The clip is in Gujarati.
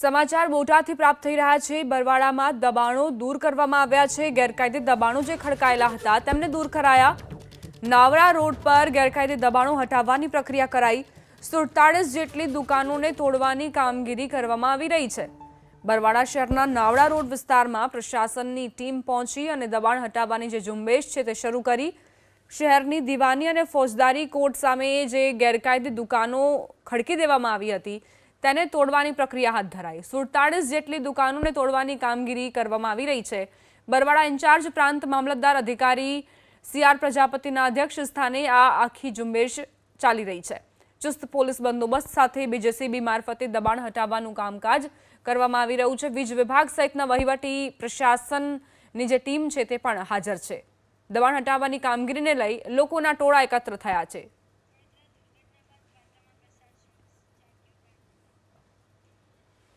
સમાચાર બોટાદથી પ્રાપ્ત થઈ રહ્યા છે. બરવાડામાં દબાણો દૂર કરવામાં આવ્યા છે. ગેરકાયદે દબાણો જે ખડકાયેલા હતા, તેમને દૂર કરાયા. નાવડા રોડ પર ગેરકાયદે દબાણો હટાવવાની પ્રક્રિયા કરાઈ. સુડતાળીસ જેટલી દુકાનોને તોડવાની કામગીરી કરવામાં આવી રહી છે. બરવાડા શહેરના નાવડા રોડ વિસ્તારમાં પ્રશાસનની ટીમ પહોંચી અને દબાણ હટાવવાની જે ઝુંબેશ છે તે શરૂ કરી. શહેરની દીવાની અને ફોજદારી કોર્ટ સામે જે ગેરકાયદે દુકાનો ખડકી દેવામાં આવી હતી. તેને તોડવાની પ્રક્રિયા હાથ ધરાઈ. સુડતાળીસ જેટલી દુકાનોને તોડવાની કામગીરી કરવામાં આવી રહી છે. બરવાડા ઇન્ચાર્જ પ્રાંત મામલતદાર અધિકારી સી આર પ્રજાપતિના અધ્યક્ષ સ્થાને આ આખી ઝુંબેશ ચાલી રહી છે. ચુસ્ત પોલીસ બંદોબસ્ત સાથે બીજેસીબી મારફતે દબાણ હટાવવાનું કામકાજ કરવામાં આવી રહ્યું છે. વીજ વિભાગ સહિતના વહીવટી પ્રશાસનની જે ટીમ છે તે પણ હાજર છે. દબાણ હટાવવાની કામગીરીને લઈ લોકોના ટોળા એકત્ર થયા છે.